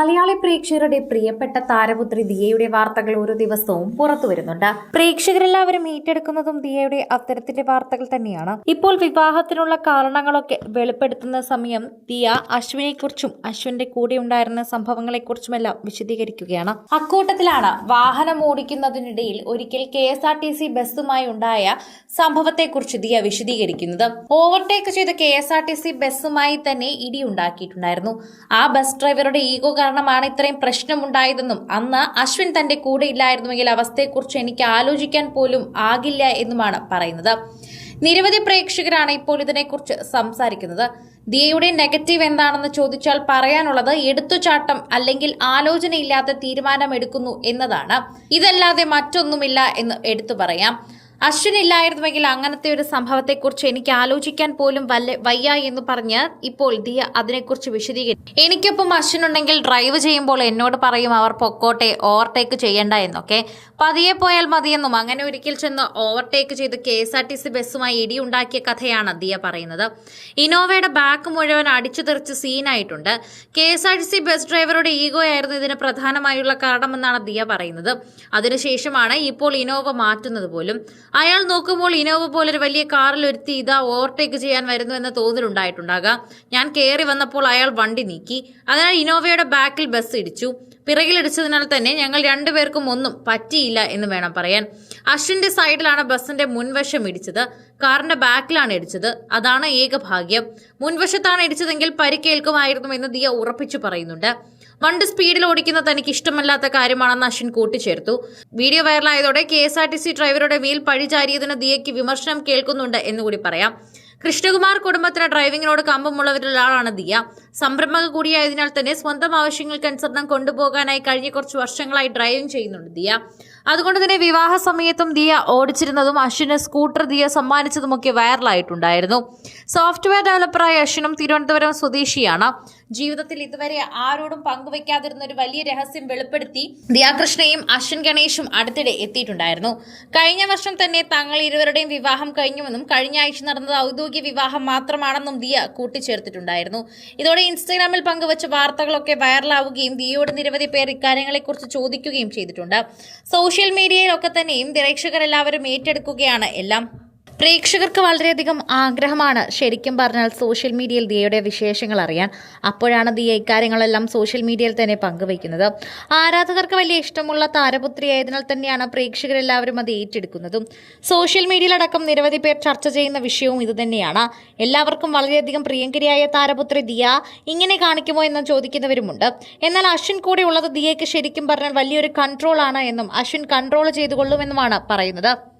മലയാളി പ്രേക്ഷകരുടെ പ്രിയപ്പെട്ട താരപുത്രി ദിയയുടെ വാർത്തകൾ ഓരോ ദിവസവും പുറത്തു വരുന്നുണ്ട്. പ്രേക്ഷകരെല്ലാവരും ഏറ്റെടുക്കുന്നതും ദിയയുടെ അത്തരത്തിലെ വാർത്തകൾ തന്നെയാണ്. ഇപ്പോൾ വിവാഹത്തിനുള്ള കാരണങ്ങളൊക്കെ വെളിപ്പെടുത്തുന്ന സമയം ദിയ അശ്വിനെക്കുറിച്ചും അശ്വിന്റെ കൂടെ ഉണ്ടായിരുന്ന സംഭവങ്ങളെക്കുറിച്ചുമെല്ലാം വിശദീകരിക്കുകയാണ്. അക്കൂട്ടത്തിലാണ് വാഹനം ഓടിക്കുന്നതിനിടയിൽ ഒരിക്കൽ K S R T C ബസ്സുമായി ഉണ്ടായ സംഭവത്തെക്കുറിച്ച് ദിയ വിശദീകരിക്കുന്നത്. ഓവർടേക്ക് ചെയ്ത K S R T C ബസ്സുമായി തന്നെ ഇടിയുണ്ടാക്കിയിട്ടുണ്ടായിരുന്നു. ആ ബസ് ഡ്രൈവറുടെ ഈഗോ കാരണമാണ് ഇത്രയും പ്രശ്നമുണ്ടായതെന്നും അന്ന് അശ്വിൻ തന്റെ കൂടെ ഇല്ലായിരുന്നുവെങ്കിൽ അവസ്ഥയെക്കുറിച്ച് എനിക്ക് ആലോചിക്കാൻ പോലും ആകില്ല എന്നുമാണ് പറയുന്നത്. നിരവധി പ്രേക്ഷകരാണ് ഇപ്പോൾ ഇതിനെക്കുറിച്ച് സംസാരിക്കുന്നത്. ദിയയുടെ നെഗറ്റീവ് എന്താണെന്ന് ചോദിച്ചാൽ പറയാനുള്ളത് എടുത്തുചാട്ടം അല്ലെങ്കിൽ ആലോചനയില്ലാത്ത തീരുമാനമെടുക്കുന്നു എന്നതാണ്. ഇതല്ലാതെ മറ്റൊന്നുമില്ല എന്ന് എടുത്തു പറയാം. അശ്വിൻ ഇല്ലായിരുന്നുവെങ്കിൽ അങ്ങനത്തെ ഒരു സംഭവത്തെക്കുറിച്ച് എനിക്ക് ആലോചിക്കാൻ പോലും വല്ല വയ്യ എന്ന് പറഞ്ഞ് ഇപ്പോൾ ദിയ അതിനെക്കുറിച്ച് വിശദീകരിക്കും എനിക്കൊപ്പം അശ്വിൻ ഉണ്ടെങ്കിൽ ഡ്രൈവ് ചെയ്യുമ്പോൾ എന്നോട് പറയും അവർ പൊക്കോട്ടെ ഓവർടേക്ക് ചെയ്യണ്ട എന്നൊക്കെ. പതിയെ പോയാൽ മതിയെന്നും. അങ്ങനെ ഒരിക്കൽ ചെന്ന് ഓവർടേക്ക് ചെയ്ത് K S R T C ബസ്സുമായി ഇടിയുണ്ടാക്കിയ കഥയാണ് ദിയ പറയുന്നത്. ഇനോവയുടെ ബാക്ക് മുഴുവൻ അടിച്ചു തെറിച്ച് സീനായിട്ടുണ്ട് K S R T C bus ഡ്രൈവറുടെ ഈഗോ ആയിരുന്നു ഇതിന് പ്രധാനമായുള്ള കാരണമെന്നാണ് ദിയ പറയുന്നത്. അതിനുശേഷമാണ് ഇപ്പോൾ ഇനോവ മാറ്റുന്നത് പോലും. അയാൾ നോക്കുമ്പോൾ ഇനോവ പോലൊരു വലിയ കാറിൽ ഒരുത്തി ഇതാ ഓവർടേക്ക് ചെയ്യാൻ വരുന്നു എന്ന തോന്നലുണ്ടായിട്ടുണ്ടാകാം. ഞാൻ കയറി വന്നപ്പോൾ അയാൾ വണ്ടി നീക്കി. അതിനാൽ ഇനോവയുടെ ബാക്കിൽ ബസ് ഇടിച്ചു. പിറകിലിടിച്ചതിനാൽ തന്നെ ഞങ്ങൾ രണ്ടുപേർക്കും ഒന്നും പറ്റിയില്ല എന്ന് വേണം പറയാൻ. അശ്വിന്റെ സൈഡിലാണ് ബസ്സിന്റെ മുൻവശം ഇടിച്ചത്. കാറിന്റെ ബാക്കിലാണ് ഇടിച്ചത്. അതാണ് ഏക ഭാഗ്യം മുൻവശത്താണ് ഇടിച്ചതെങ്കിൽ പരിക്കേൽക്കുമായിരുന്നു എന്ന് ദിയ ഉറപ്പിച്ചു പറയുന്നുണ്ട്. വണ്ടി സ്പീഡിൽ ഓടിക്കുന്ന തനിക്ക് ഇഷ്ടമല്ലാത്ത കാര്യമാണെന്ന് അശ്വിൻ കൂട്ടിച്ചേർത്തു. Video വൈറലായതോടെ K S R T C ഡ്രൈവറുടെ മേൽ പഴിചാരിയതിന് ദിയയ്ക്ക് വിമർശനം കേൾക്കുന്നുണ്ട് എന്നുകൂടി പറയാം. കൃഷ്ണകുമാർ കുടുംബത്തിന് ഡ്രൈവിംഗിനോട് കമ്പമുള്ളവരിലൊരാളാണ് ദിയ. സംരംഭക കൂടിയായതിനാൽ തന്നെ സ്വന്തം ആവശ്യങ്ങൾക്കനുസരണം കൊണ്ടുപോകാനായി കഴിഞ്ഞ കുറച്ച് വർഷങ്ങളായി ഡ്രൈവിംഗ് ചെയ്യുന്നുണ്ട് ദിയ. അതുകൊണ്ട് തന്നെ വിവാഹ സമയത്തും ദിയ ഓടിച്ചിരുന്നതും അശ്വിന് സ്കൂട്ടർ ദിയ സമ്മാനിച്ചതുമൊക്കെ വൈറലായിട്ടുണ്ടായിരുന്നു. സോഫ്റ്റ്വെയർ ഡെവലപ്പറായ അശ്വിനും തിരുവനന്തപുരം സ്വദേശിയാണ്. ജീവിതത്തിൽ ഇതുവരെ ആരോടും പങ്കുവെക്കാതിരുന്ന ഒരു വലിയ രഹസ്യം വെളിപ്പെടുത്തി ദിയാകൃഷ്ണയും അശ്വിൻ ഗണേഷും അടുത്തിടെ എത്തിയിട്ടുണ്ടായിരുന്നു. കഴിഞ്ഞ വർഷം തന്നെ തങ്ങൾ ഇരുവരുടെയും വിവാഹം കഴിഞ്ഞുവെന്നും കഴിഞ്ഞ ആഴ്ച നടന്നത് ഔദ്യോഗിക വിവാഹം മാത്രമാണെന്നും ദിയ കൂട്ടിച്ചേർത്തിട്ടുണ്ടായിരുന്നു. ഇതോടെ ഇൻസ്റ്റഗ്രാമിൽ പങ്കുവച്ച വാർത്തകളൊക്കെ വൈറലാവുകയും ദിയോട് നിരവധി പേർ ഇക്കാര്യങ്ങളെക്കുറിച്ച് ചോദിക്കുകയും ചെയ്തിട്ടുണ്ട്. സോഷ്യൽ മീഡിയയിലൊക്കെ തന്നെയും പ്രേക്ഷകരെല്ലാവരും ഏറ്റെടുക്കുകയാണ് എല്ലാം പ്രേക്ഷകർക്ക് വളരെയധികം ആഗ്രഹമാണ്. ശരിക്കും പറഞ്ഞാൽ സോഷ്യൽ മീഡിയയിൽ ദിയയുടെ വിശേഷങ്ങൾ അറിയാൻ. അപ്പോഴാണ് ദിയ ഇക്കാര്യങ്ങളെല്ലാം സോഷ്യൽ മീഡിയയിൽ തന്നെ പങ്കുവയ്ക്കുന്നത്. ആരാധകർക്ക് വലിയ ഇഷ്ടമുള്ള താരപുത്രിയായതിനാൽ തന്നെയാണ് പ്രേക്ഷകരെല്ലാവരും അത് ഏറ്റെടുക്കുന്നതും. സോഷ്യൽ മീഡിയയിലടക്കം നിരവധി പേർ ചർച്ച ചെയ്യുന്ന വിഷയവും ഇതുതന്നെയാണ് എല്ലാവർക്കും വളരെയധികം പ്രിയങ്കരിയായ താരപുത്രി ദിയ ഇങ്ങനെ കാണിക്കുമോ എന്ന് ചോദിക്കുന്നവരുമുണ്ട്. എന്നാൽ അശ്വിൻ കൂടെ ഉള്ളത് ദിയയ്ക്ക് ശരിക്കും പറഞ്ഞാൽ വലിയൊരു കൺട്രോളാണ് എന്നും അശ്വിൻ കൺട്രോൾ ചെയ്തുകൊള്ളുമെന്നുമാണ് പറയുന്നത്.